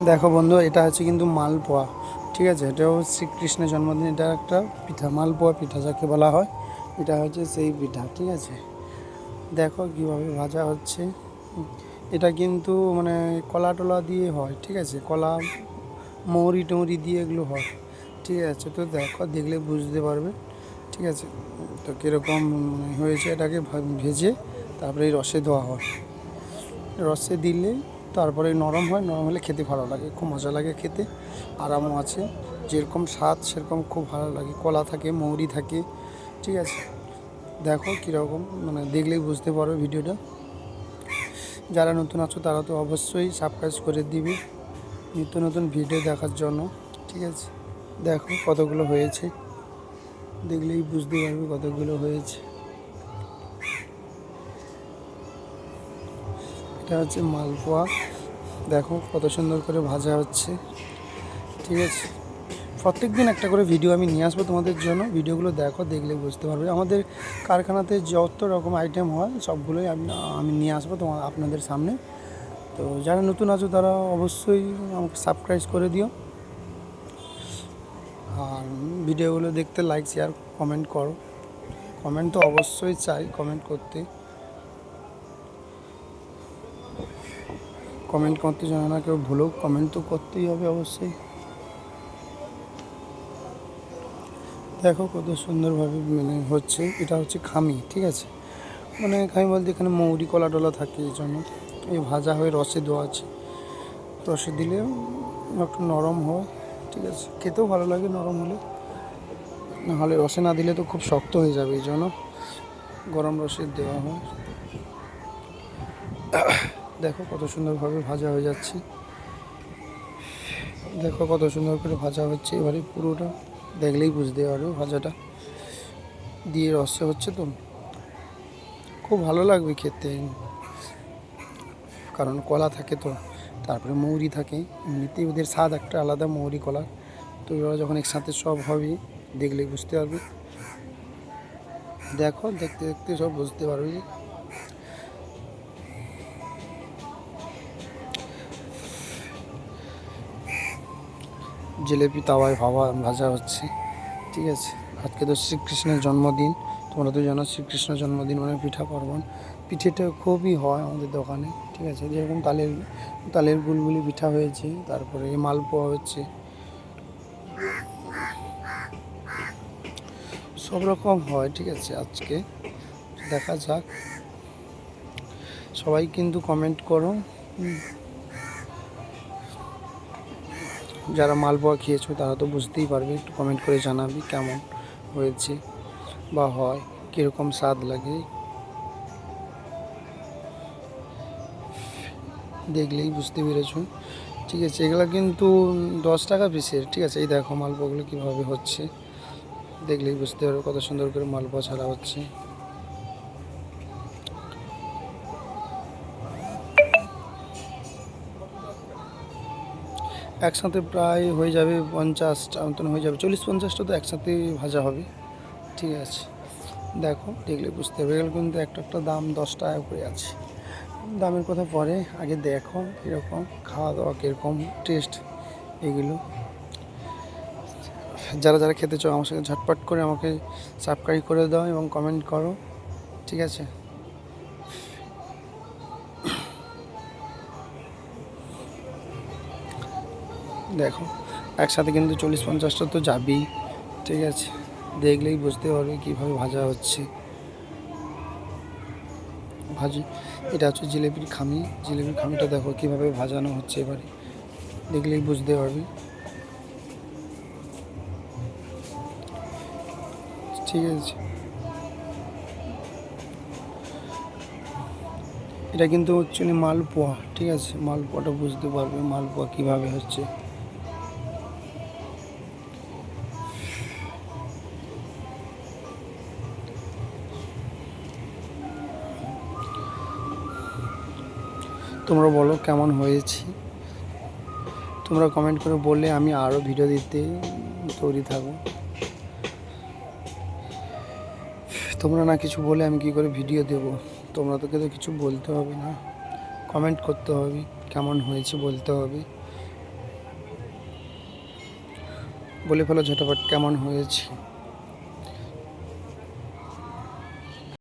দেখো বন্ধু, এটা হচ্ছে কিন্তু মালপোয়া, ঠিক আছে? এটাও শ্রীকৃষ্ণের জন্মদিন, এটা একটা পিঠা, মালপোয়া পিঠা যাকে বলা হয়, এটা হচ্ছে সেই পিঠা, ঠিক আছে? দেখো কীভাবে ভাজা হচ্ছে। এটা কিন্তু মানে কলা টলা দিয়ে হয়, ঠিক আছে? কলা, মৌরি টৌরি দিয়ে এগুলো হয়, ঠিক আছে? তো দেখো, দেখলে বুঝতে পারবে, ঠিক আছে? তো কীরকম মানে হয়েছে এটাকে ভেজে তারপরে এই রসে ধোয়া হয়। রসে দিলে তারপরে নরম হয়, নরম হলে খেতে ভালো লাগে, খুব মজা লাগে খেতে। আরামও আছে, যেরকম স্বাদ সেরকম খুব ভালো লাগে, কলা থাকে, মৌরি থাকে, ঠিক আছে। দেখো কীরকম মানে দেখলেই বুঝতে পারবে ভিডিওটা। যারা নতুন আছো তারা তো অবশ্যই সাবস্ক্রাইব করে দিবে, নিত্য নতুন ভিডিও দেখার জন্য, ঠিক আছে। দেখো কতগুলো হয়েছে, দেখলেই বুঝতে পারবে কতগুলো হয়েছে। এটা হচ্ছে মালপোয়া। দেখো কত সুন্দর করে ভাজা হচ্ছে। ঠিক আছে? প্রত্যেক দিন একটা করে ভিডিও আমি নিয়ে আসব তোমাদের জন্য। ভিডিওগুলো দেখো, দেখলে বুঝতে পারবে। আমাদের কারখানাতে যত রকম আইটেম হয়, সবগুলোই আমি আমি নিয়ে আসব তোমার আপনাদের সামনে। তো যারা নতুন আছো, তারা অবশ্যই আমাকে সাবস্ক্রাইব করে দিও। আর ভিডিওগুলো দেখতে লাইক শেয়ার কমেন্ট করো। কমেন্ট তো অবশ্যই চাই কমেন্ট করতে। কমেন্ট করতে জানো না, কেউ ভুলেও কমেন্ট তো করতেই হবে অবশ্যই। দেখো কত সুন্দরভাবে মানে হচ্ছে, এটা হচ্ছে খামি, ঠিক আছে? মানে খামি বলতে এখানে মৌরি কলা টলা থাকে এই জন্য। এই ভাজা হয়ে রসে দেওয়া আছে। রসে দিলে একটু নরম হয়, ঠিক আছে? খেতেও ভালো লাগে নরম হলে। নাহলে রসে না দিলে তো খুব শক্ত হয়ে যাবে এই জন্য। গরম রসে দেওয়া হয়। দেখো কত সুন্দরভাবে ভাজা হয়ে যাচ্ছে। দেখো কত সুন্দর করে ভাজা হচ্ছে এবারে পুরোটা। দেখলেই বুঝতে পারবে ভাজাটা। দিয়ে রসে হচ্ছে তো, খুব ভালো লাগবে খেতে। কারণ কলা থাকে তো, তারপরে মৌরি থাকে। এমনিতেই ওদের স্বাদ একটা আলাদা মৌরি কলা তো এবার যখন একসাথে সব হবে, দেখলেই বুঝতে পারবে। দেখো, দেখতে দেখতে সব বুঝতে পারবে। জিলেপি, তাওয়ায়, ভাবা, ভাজা হচ্ছে। ঠিক আছে? আজকে তো শ্রীকৃষ্ণের জন্মদিন। তোমরা তো জানো শ্রীকৃষ্ণের জন্মদিন মানে পিঠা পার্বণ। পিঠেটা খুবই হয় আমাদের দোকানে। ঠিক আছে? যেরকম তালের তালের গুলগুলি পিঠা হয়েছে, তারপরে মালপোয়া হচ্ছে। সব রকম হয়, ঠিক আছে? আজকে দেখা যাক। সবাই কিন্তু কমেন্ট করো। যারা মালপোয়া খেয়েছো, তারা তো বুঝতেই পারবে, একটু কমেন্ট করে জানাবি কেমন হয়েছে বা হয়, কীরকম স্বাদ লাগে। দেখলেই বুঝতে পেরেছ। ঠিক আছে, এগুলো কিন্তু দশ টাকা পিসের, ঠিক আছে? এই দেখো মালপোয়াগুলো কীভাবে হচ্ছে। দেখলেই বুঝতে পারবে কত সুন্দর করে মালপোয়া ছাড়া হচ্ছে। একসাথে প্রায় হয়ে যাবে পঞ্চাশটা মতন হয়ে যাবে। চল্লিশ পঞ্চাশটা তো একসাথে ভাজা হবে। ঠিক আছে। দেখো, দেখলে বুঝতে পারবে এগুলো কিন্তু একটা একটা দাম দশ টাকা করে আছে। দামের কথা পরে, আগে দেখো কীরকম, খাওয়া দাওয়া কীরকম টেস্ট এগুলো। যারা যারা খেতে চাও, আমার সাথে ঝটপট করে আমাকে সাবস্ক্রাইব করে দাও এবং কমেন্ট করো। ঠিক আছে? দেখো, একসাথে কিন্তু চল্লিশ পঞ্চাশটা তো যাবেই, ঠিক আছে? দেখলেই বুঝতে পারবে কীভাবে ভাজা হচ্ছে। ভাজি, এটা হচ্ছে জিলেপির খামি। জিলেপির খামিটা দেখো কীভাবে ভাজানো হচ্ছে এবারে। দেখলেই বুঝতে পারবে। ঠিক আছে। এটা কিন্তু হচ্ছে মালপোয়া, ঠিক আছে? মালপোয়াটা বুঝতে পারবে মালপোয়া কীভাবে হচ্ছে। তোমরা বলো কেমন হয়েছে? তোমরা কমেন্ট করে বললে আমি আরও ভিডিও দিতে তৈরি থাকব। তোমরা না কিছু বলে আমি কি করে ভিডিও দেব? তোমরা তোকে তো কিছু বলতে হবে না। কমেন্ট করতে হবে, কেমন হয়েছে বলতে হবে। বলে ফেলো ঝটপট কেমন হয়েছে।